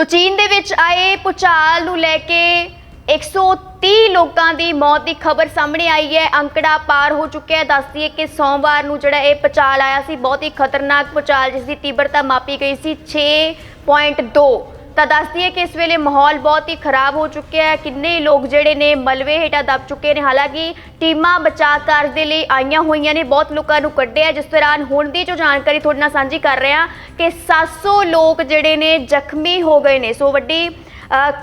ਸੋ ਚੀਨ ਦੇ ਵਿੱਚ ਆਏ ਭੁਚਾਲ ਨੂੰ ਲੈ ਕੇ 130 ਲੋਕਾਂ ਦੀ ਮੌਤ ਦੀ ਖਬਰ ਸਾਹਮਣੇ ਆਈ ਹੈ। ਅੰਕੜਾ ਪਾਰ ਹੋ ਚੁੱਕਿਆ ਹੈ। ਦੱਸਦੀ ਹੈ ਕਿ ਸੋਮਵਾਰ ਨੂੰ ਜਿਹੜਾ ਇਹ ਭੁਚਾਲ ਆਇਆ ਸੀ, ਬਹੁਤ ਹੀ ਖਤਰਨਾਕ ਭੁਚਾਲ, ਜਿਸ ਦੀ ਤੀਬਰਤਾ ਮਾਪੀ ਗਈ ਸੀ 6.2 ਤਾਂ ਦੱਸਦੀ ਹੈ ਕਿ ਇਸ ਵੇਲੇ ਮਾਹੌਲ ਬਹੁਤ ਹੀ ਖਰਾਬ ਹੋ ਚੁੱਕਿਆ ਹੈ। ਕਿੰਨੇ ਹੀ ਲੋਕ ਜਿਹੜੇ ਨੇ ਮਲਵੇ ਹੇਠਾਂ ਦਬ ਚੁੱਕੇ ਨੇ। ਹਾਲਾਂਕਿ ਟੀਮਾਂ ਬਚਾਅ ਕਾਰਜ ਦੇ ਲਈ ਆਈਆਂ ਹੋਈਆਂ ਨੇ। ਬਹੁਤ ਲੋਕਾਂ ਨੂੰ ਕੱਢਿਆ। ਜਿਸ ਦੌਰਾਨ ਹੁਣ ਦੀ ਜੋ ਜਾਣਕਾਰੀ ਤੁਹਾਡੇ ਨਾਲ ਸਾਂਝੀ ਕਰ ਰਹੇ ਹਾਂ ਕਿ 700 ਲੋਕ ਜਿਹੜੇ ਨੇ ਜ਼ਖਮੀ ਹੋ ਗਏ ਨੇ। ਸੋ ਵੱਡੀ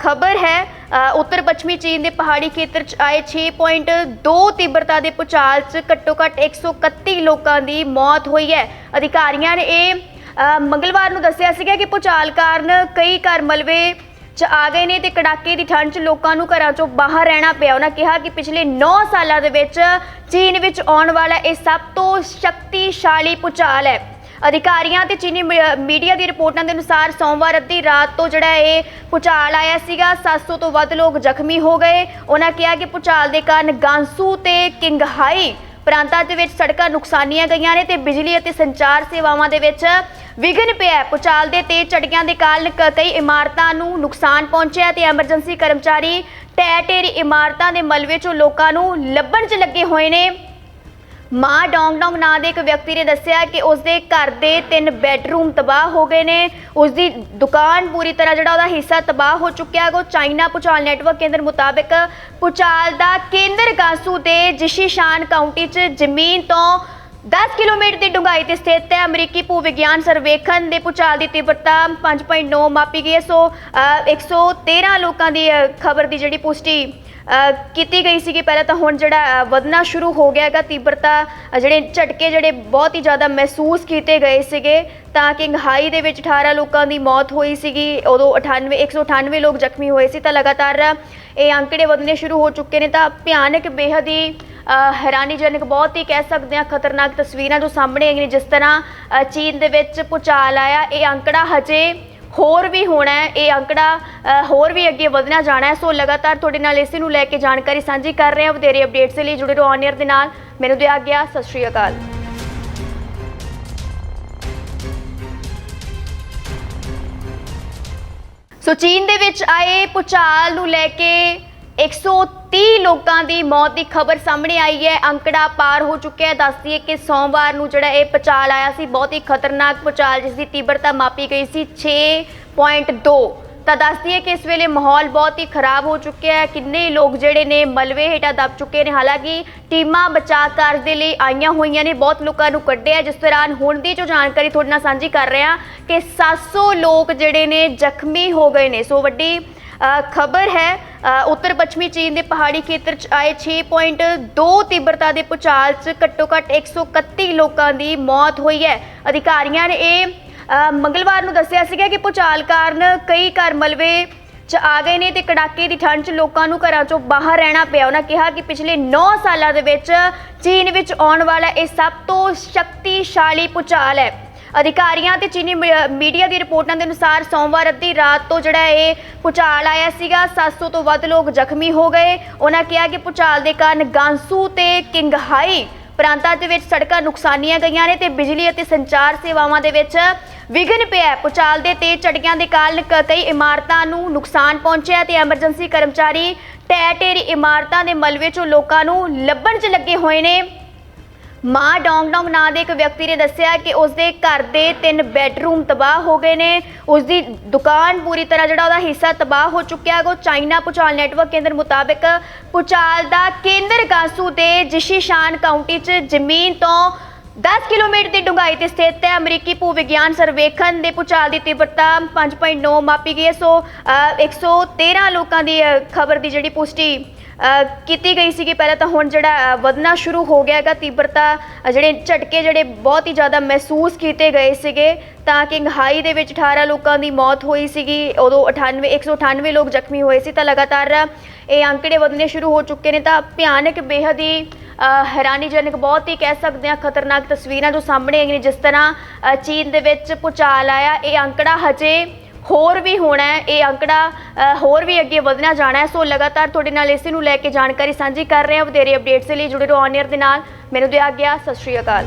ਖਬਰ ਹੈ ਉੱਤਰ ਪੱਛਮੀ ਚੀਨ ਦੇ ਪਹਾੜੀ ਖੇਤਰ ਚ ਆਏ 6.2 ਤੀਬਰਤਾ ਦੇ ਭੂਚਾਲ ਚ ਘੱਟੋ ਘੱਟ 131 ਲੋਕਾਂ ਦੀ ਮੌਤ ਹੋਈ ਹੈ। ਅਧਿਕਾਰੀਆਂ ਨੇ ਇਹ ਮੰਗਲਵਾਰ ਨੂੰ ਦੱਸਿਆ ਸੀਗਾ ਕਿ ਭੂਚਾਲ ਕਾਰਨ ਕਈ ਘਰ ਮਲਬੇ ਚ ਆ ਗਏ ਨੇ ਤੇ ਕੜਾਕੇ ਦੀ ਠੰਡ ਚ ਲੋਕਾਂ ਨੂੰ ਘਰਾਂ ਚੋਂ ਬਾਹਰ ਰਹਿਣਾ ਪਿਆ। ਉਹਨਾਂ ਕਿਹਾ ਕਿ ਪਿਛਲੇ 9 ਸਾਲਾਂ ਦੇ ਵਿੱਚ ਚੀਨ ਵਿੱਚ ਆਉਣ ਵਾਲਾ ਇਹ ਸਭ ਤੋਂ ਸ਼ਕਤੀਸ਼ਾਲੀ ਭੂਚਾਲ ਹੈ। ਅਧਿਕਾਰੀਆਂ ਤੇ ਚੀਨੀ ਮੀ- ਮੀਡੀਆ ਦੀ ਰਿਪੋਰਟਾਂ ਦੇ ਅਨੁਸਾਰ ਸੋਮਵਾਰ ਅੱਧੀ ਰਾਤ ਤੋਂ ਜਿਹੜਾ ਇਹ ਭੁਚਾਲ ਆਇਆ ਸੀਗਾ 700 ਤੋਂ ਵੱਧ ਲੋਕ ਜ਼ਖਮੀ ਹੋ ਗਏ। ਉਹਨਾਂ ਕਿਹਾ ਕਿ ਭੁਚਾਲ ਦੇ ਕਾਰਨ ਗਾਂਸੂ ਤੇ ਕਿੰਗਹਾਈ ਪ੍ਰਾਂਤਾਂ ਦੇ ਵਿੱਚ ਸੜਕਾਂ ਨੁਕਸਾਨੀਆਂ ਗਈਆਂ ਨੇ ਤੇ ਬਿਜਲੀ ਅਤੇ ਸੰਚਾਰ ਸੇਵਾਵਾਂ ਦੇ ਵਿੱਚ ਵਿਘਨ ਪਿਆ ਹੈ। ਦੇ ਤੇਜ਼ ਝਟਕਿਆਂ ਦੇ ਕਾਰਨ ਕ- ਕਈ ਇਮਾਰਤਾਂ ਨੂੰ ਨੁਕਸਾਨ ਪਹੁੰਚਿਆ ਤੇ ਐਮਰਜੈਂਸੀ ਕਰਮਚਾਰੀ ਢਹਿ ਢੇਰੀ ਇਮਾਰਤਾਂ ਦੇ ਮਲਬੇ ਚੋਂ ਲੋਕਾਂ ਨੂੰ ਲੱਭਣ 'ਚ ਲੱਗੇ ਹੋਏ ਨੇ ਮਾਂ ਡੋਂਗ ਡੋਂਗ ਨਾਂ ਦੇ ਇੱਕ ਵਿਅਕਤੀ ਨੇ ਦੱਸਿਆ ਕਿ ਉਸ ਦੇ ਘਰ ਦੇ ਤਿੰਨ ਬੈੱਡਰੂਮ ਤਬਾਹ ਹੋ ਗਏ ਨੇ। ਉਸ ਦੀ ਦੁਕਾਨ ਪੂਰੀ ਤਰ੍ਹਾਂ ਜਿਹੜਾ ਉਹਦਾ ਹਿੱਸਾ ਤਬਾਹ ਹੋ ਚੁੱਕਿਆ ਹੈ। ਗੋ ਚਾਈਨਾ ਭੁਚਾਲ ਨੈਟਵਰਕ ਕੇਂਦਰ ਮੁਤਾਬਕ ਭੁਚਾਲ ਦਾ ਕੇਂਦਰ ਗਾਸੂ ਦੇ ਜਿਸ਼ੀਸ਼ਾਨ ਕਾਉਂਟੀ 'ਚ ਜ਼ਮੀਨ ਤੋਂ 10 ਕਿਲੋਮੀਟਰ ਦੀ ਡੂੰਘਾਈ ਤੇ ਸਥਿਤ ਹੈ ਅਮਰੀਕੀ ਭੂ ਵਿਗਿਆਨ ਸਰਵੇਖਣ ਦੇ ਭੁਚਾਲ ਦੀ ਤੀਬਰਤਾ 5.9 ਮਾਪੀ ਗਈ ਹੈ। ਸੋ ਅ, 113 ਲੋਕਾਂ ਦੀ ਖਬਰ ਦੀ ਜਿਹੜੀ ਪੁਸ਼ਟੀ ਕੀਤੀ ਗਈ ਸੀਗੀ। ਪਹਿਲਾਂ ਤਾਂ ਹੁਣ ਜਿਹੜਾ ਵਧਣਾ ਸ਼ੁਰੂ ਹੋ ਗਿਆ ਹੈਗਾ। ਤੀਬਰਤਾ ਜਿਹੜੇ ਝਟਕੇ ਜਿਹੜੇ ਬਹੁਤ ਹੀ ਜ਼ਿਆਦਾ ਮਹਿਸੂਸ ਕੀਤੇ ਗਏ ਸੀਗੇ ਤਾਂ ਕਿੰਗਹਾਈ ਦੇ ਵਿੱਚ 18 ਲੋਕਾਂ ਦੀ ਮੌਤ ਹੋਈ ਸੀਗੀ। ਉਦੋਂ 98 198 ਲੋਕ ਜ਼ਖਮੀ ਹੋਏ ਸੀ। ਤਾਂ ਲਗਾਤਾਰ ਇਹ ਅੰਕੜੇ ਵਧਣੇ ਸ਼ੁਰੂ ਹੋ ਚੁੱਕੇ ਨੇ। ਤਾਂ ਭਿਆਨਕ ਬੇਹੱਦ ਹੀ ਹੈਰਾਨੀਜਨਕ ਬਹੁਤ ਹੀ ਕਹਿ ਸਕਦੇ ਹਾਂ ਖਤਰਨਾਕ ਤਸਵੀਰਾਂ ਜੋ ਸਾਹਮਣੇ ਆਈਆਂ ਨੇ। ਜਿਸ ਤਰ੍ਹਾਂ ਚੀਨ ਦੇ ਵਿੱਚ ਭੁਚਾਲ ਆਇਆ। ਇਹ ਅੰਕੜਾ ਹਜੇ ਹੋਰ ਵੀ ਹੋਣਾ ਹੈ। ਇਹ ਅੰਕੜਾ ਹੋਰ ਵੀ ਅੱਗੇ ਵਧਣਾ ਜਾਣਾ ਹੈ। ਸੋ ਲਗਾਤਾਰ ਤੁਹਾਡੇ ਨਾਲ ਇਸੇ ਨੂੰ ਲੈ ਕੇ ਜਾਣਕਾਰੀ ਸਾਂਝੀ ਕਰ ਰਹੇ ਹਾਂ। ਵਧੇਰੇ ਅਪਡੇਟਸ ਦੇ ਲਈ ਜੁੜੇ ਰਹੋ ਔਨ 에ਅਰ ਦੇ ਨਾਲ। ਮੈਨੂੰ ਦਿਆ ਗਿਆ। ਸਤਿ ਸ਼੍ਰੀ ਅਕਾਲ। ਸੋ ਚੀਨ ਦੇ ਵਿੱਚ ਆਏ ਭੁਚਾਲ ਨੂੰ ਲੈ ਕੇ 130 ਲੋਕਾਂ ਦੀ ਮੌਤ ਦੀ ਖਬਰ ਸਾਹਮਣੇ ਆਈ ਹੈ। ਅੰਕੜਾ ਪਾਰ ਹੋ ਚੁੱਕਿਆ ਹੈ। ਦੱਸਦੀ ਹੈ ਕਿ ਸੋਮਵਾਰ ਨੂੰ ਜਿਹੜਾ ਇਹ ਭੁਚਾਲ ਆਇਆ ਸੀ, ਬਹੁਤ ਹੀ ਖਤਰਨਾਕ ਭੁਚਾਲ ਜਿਸ ਦੀ ਤੀਬਰਤਾ ਮਾਪੀ ਗਈ ਸੀ 6.2 ਤਾਂ ਦੱਸਦੀ ਹੈ ਕਿ ਇਸ ਵੇਲੇ ਮਾਹੌਲ ਬਹੁਤ ਹੀ ਖਰਾਬ ਹੋ ਚੁੱਕਿਆ ਹੈ। ਕਿੰਨੇ ਲੋਕ ਜਿਹੜੇ ਨੇ ਮਲਵੇ ਹੇਠਾਂ ਦਬ ਚੁੱਕੇ ਨੇ। ਹਾਲਾਂਕਿ ਟੀਮਾਂ ਬਚਾਅ ਕਾਰਜ ਦੇ ਲਈ ਆਈਆਂ ਹੋਈਆਂ ਨੇ। ਬਹੁਤ ਲੋਕਾਂ ਨੂੰ ਕੱਢਿਆ ਜਿਸ ਦੌਰਾਨ ਹੁਣ ਦੀ ਜੋ ਜਾਣਕਾਰੀ ਤੁਹਾਡੇ ਨਾਲ ਸਾਂਝੀ ਕਰ ਰਹੇ ਹਾਂ ਕਿ 700 ਲੋਕ ਜਿਹੜੇ ਨੇ ਜ਼ਖਮੀ ਹੋ ਗਏ ਨੇ। ਸੋ ਵੱਡੀ ਖਬਰ ਹੈ ਉੱਤਰ ਪੱਛਮੀ ਚੀਨ ਦੇ ਪਹਾੜੀ ਖੇਤਰ ਚ ਆਏ 6.2 ਤੀਬਰਤਾ ਦੇ ਭੂਚਾਲ ਚ ਘੱਟੋ ਘੱਟ 131 ਲੋਕਾਂ ਦੀ ਮੌਤ ਹੋਈ ਹੈ। ਅਧਿਕਾਰੀਆਂ ਨੇ ਇਹ ਮੰਗਲਵਾਰ ਨੂੰ ਦੱਸਿਆ ਸੀਗਾ ਕਿ ਭੂਚਾਲ ਕਾਰਨ ਕਈ ਘਰ ਮਲਬੇ ਚ ਆ ਗਏ ਨੇ ਤੇ ਕੜਾਕੇ ਦੀ ਠੰਡ ਚ ਲੋਕਾਂ ਨੂੰ ਘਰਾਂ ਚੋਂ ਬਾਹਰ ਰਹਿਣਾ ਪਿਆ। ਉਹਨਾਂ ਕਿਹਾ ਕਿ ਪਿਛਲੇ 9 ਸਾਲਾਂ ਦੇ ਵਿੱਚ ਚੀਨ ਵਿੱਚ ਆਉਣ ਵਾਲਾ ਇਹ ਸਭ ਤੋਂ ਸ਼ਕਤੀਸ਼ਾਲੀ ਭੂਚਾਲ ਹੈ। ਅਧਿਕਾਰੀਆਂ ਤੇ ਚੀਨੀ ਮੀ- ਮੀਡੀਆ ਦੀ ਰਿਪੋਰਟਾਂ ਦੇ ਅਨੁਸਾਰ ਸੋਮਵਾਰ ਅੱਧੀ ਰਾਤ ਤੋਂ ਜਿਹੜਾ ਇਹ ਭੁਚਾਲ ਆਇਆ ਸੀਗਾ 700 ਤੋਂ ਵੱਧ ਲੋਕ ਜ਼ਖਮੀ ਹੋ ਗਏ ਉਹਨਾਂ ਕਿਹਾ ਕਿ ਭੁਚਾਲ ਦੇ ਕਾਰਨ ਗਾਂਸੂ ਤੇ ਕਿੰਗਹਾਈ ਪ੍ਰਾਂਤਾਂ ਦੇ ਵਿੱਚ ਸੜਕਾਂ ਨੁਕਸਾਨੀਆਂ ਗਈਆਂ ਨੇ ਤੇ ਬਿਜਲੀ ਅਤੇ ਸੰਚਾਰ ਸੇਵਾਵਾਂ ਦੇ ਵਿੱਚ ਵਿਘਨ ਪਿਆ ਹੈ। ਦੇ ਤੇਜ਼ ਝਟਕਿਆਂ ਦੇ ਕਾਰਨ ਕ- ਕਈ ਇਮਾਰਤਾਂ ਨੂੰ ਨੁਕਸਾਨ ਪਹੁੰਚਿਆ ਤੇ ਐਮਰਜੈਂਸੀ ਕਰਮਚਾਰੀ ਢਹਿ ਢੇਰੀ ਇਮਾਰਤਾਂ ਦੇ ਮਲਬੇ ਚੋਂ ਲੋਕਾਂ ਨੂੰ ਲੱਭਣ 'ਚ ਲੱਗੇ ਹੋਏ ਨੇ ਮਾਂ ਡੋਂਗ ਡੋਂਗ ਨਾਂ ਦੇ ਇੱਕ ਵਿਅਕਤੀ ਨੇ ਦੱਸਿਆ ਕਿ ਉਸ ਦੇ ਘਰ ਦੇ ਤਿੰਨ ਬੈੱਡਰੂਮ ਤਬਾਹ ਹੋ ਗਏ ਨੇ। ਉਸ ਦੀ ਦੁਕਾਨ ਪੂਰੀ ਤਰ੍ਹਾਂ ਜਿਹੜਾ ਉਹਦਾ ਹਿੱਸਾ ਤਬਾਹ ਹੋ ਚੁੱਕਿਆ ਹੈ। ਗੋ ਚਾਈਨਾ ਭੁਚਾਲ ਨੈਟਵਰਕ ਕੇਂਦਰ ਮੁਤਾਬਕ ਭੁਚਾਲ ਦਾ ਕੇਂਦਰ ਗਾਸੂ ਦੇ ਜਿਸ਼ੀਸ਼ਾਨ ਕਾਉਂਟੀ 'ਚ ਜ਼ਮੀਨ ਤੋਂ 10 ਕਿਲੋਮੀਟਰ ਦੀ ਡੂੰਘਾਈ ਤੇ ਸਥਿਤ ਹੈ। ਅਮਰੀਕੀ ਭੂ ਵਿਗਿਆਨ ਸਰਵੇਖਣ ਦੇ ਭੁਚਾਲ ਦੀ ਤੀਬਰਤਾ 5.9 ਮਾਪੀ ਗਈ ਹੈ। ਸੋ ਅ, 113 ਲੋਕਾਂ ਦੀ ਖਬਰ ਦੀ ਜਿਹੜੀ ਪੁਸ਼ਟੀ ਕੀਤੀ ਗਈ ਸੀਗੀ। ਪਹਿਲਾਂ ਤਾਂ ਹੁਣ ਜਿਹੜਾ ਵਧਣਾ ਸ਼ੁਰੂ ਹੋ ਗਿਆ ਹੈਗਾ। ਤੀਬਰਤਾ ਜਿਹੜੇ ਝਟਕੇ ਜਿਹੜੇ ਬਹੁਤ ਹੀ ਜ਼ਿਆਦਾ ਮਹਿਸੂਸ ਕੀਤੇ ਗਏ ਸੀਗੇ ਤਾਂ ਕਿੰਗਹਾਈ ਦੇ ਵਿੱਚ 18 ਲੋਕਾਂ ਦੀ ਮੌਤ ਹੋਈ ਸੀਗੀ। ਉਦੋਂ 98 198 ਲੋਕ ਜ਼ਖਮੀ ਹੋਏ ਸੀ ਤਾਂ ਲਗਾਤਾਰ ਇਹ ਅੰਕੜੇ ਵਧਣੇ ਸ਼ੁਰੂ ਹੋ ਚੁੱਕੇ ਨੇ। ਤਾਂ ਭਿਆਨਕ ਬੇਹੱਦ ਹੀ ਹੈਰਾਨੀਜਨਕ ਬਹੁਤ ਹੀ ਕਹਿ ਸਕਦੇ ਹਾਂ ਖਤਰਨਾਕ ਤਸਵੀਰਾਂ ਜੋ ਸਾਹਮਣੇ ਆਈਆਂ ਨੇ, ਜਿਸ ਤਰ੍ਹਾਂ ਚੀਨ ਦੇ ਵਿੱਚ ਭੁਚਾਲ ਆਇਆ, ਇਹ ਅੰਕੜਾ ਹਜੇ ਹੋਰ ਵੀ ਹੋਣਾ ਹੈ, ਇਹ ਅੰਕੜਾ ਹੋਰ ਵੀ ਅੱਗੇ ਵਧਣਾ ਜਾਣਾ ਹੈ, ਸੋ ਲਗਾਤਾਰ ਤੁਹਾਡੇ ਨਾਲ ਇਸੇ ਨੂੰ ਲੈ ਕੇ ਜਾਣਕਾਰੀ ਸਾਂਝੀ ਕਰ ਰਹੇ ਹਾਂ, ਵਧੇਰੇ ਅਪਡੇਟਸ ਦੇ ਲਈ ਜੁੜੇ ਰਹੋ ਔਨ 에ਅਰ ਦੇ ਨਾਲ, ਮੈਨੂੰ ਦਿਆ ਗਿਆ, ਸਤਿ ਸ਼੍ਰੀ ਅਕਾਲ।